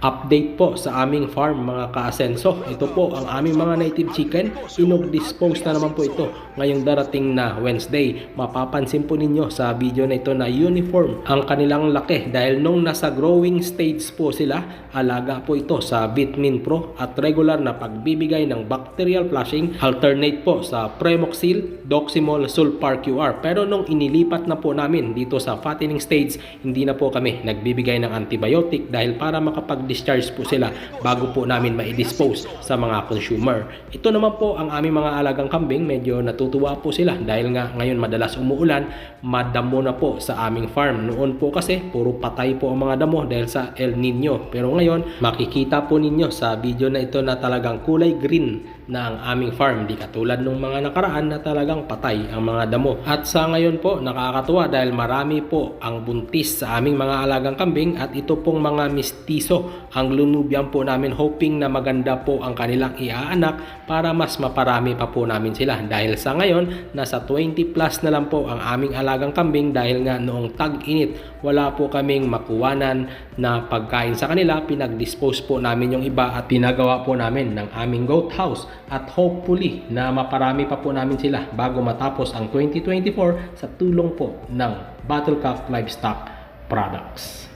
Update po sa aming farm mga kaasenso. Ito po ang aming mga native chicken. Inog-dispose na naman po ito ngayong darating na Wednesday. Mapapansin po ninyo sa video na ito na uniform ang kanilang laki dahil nung nasa growing stage po sila, alaga po ito sa Vitamin Pro at regular na pagbibigay ng bacterial flushing alternate po sa Premoxil, Doximol, Sulfar QR. Pero nung inilipat na po namin dito sa fattening stage, hindi na po kami nagbibigay ng antibiotic dahil para makapag-discharge po sila bago po namin ma-dispose sa mga consumer. Ito naman po ang aming mga alagang kambing, medyo natutuwa po sila dahil nga ngayon madalas umuulan, madamo na po sa aming farm. Noon po kasi puro patay po ang mga damo dahil sa El Nino. Pero ngayon, makikita po ninyo sa video na ito na talagang kulay green na ang aming farm. Di katulad nung mga nakaraan na talagang patay ang mga damo. At sa ngayon po, nakakatuwa dahil marami po ang buntis sa aming mga alagang kambing at ito pong mga mistiso ang lunubian po namin hoping na maganda po ang kanilang iaanak para mas maparami pa po namin sila. Dahil sa ngayon, nasa 20 plus na lang po ang aming alagang kambing dahil nga noong tag-init, wala po kaming makuwanan na pagkain sa kanila. Pinag-dispose po namin yung iba at pinagawa po namin ng aming goat house at hopefully na maparami pa po namin sila bago matapos ang 2024 sa tulong po ng Battlecraft Livestock Products.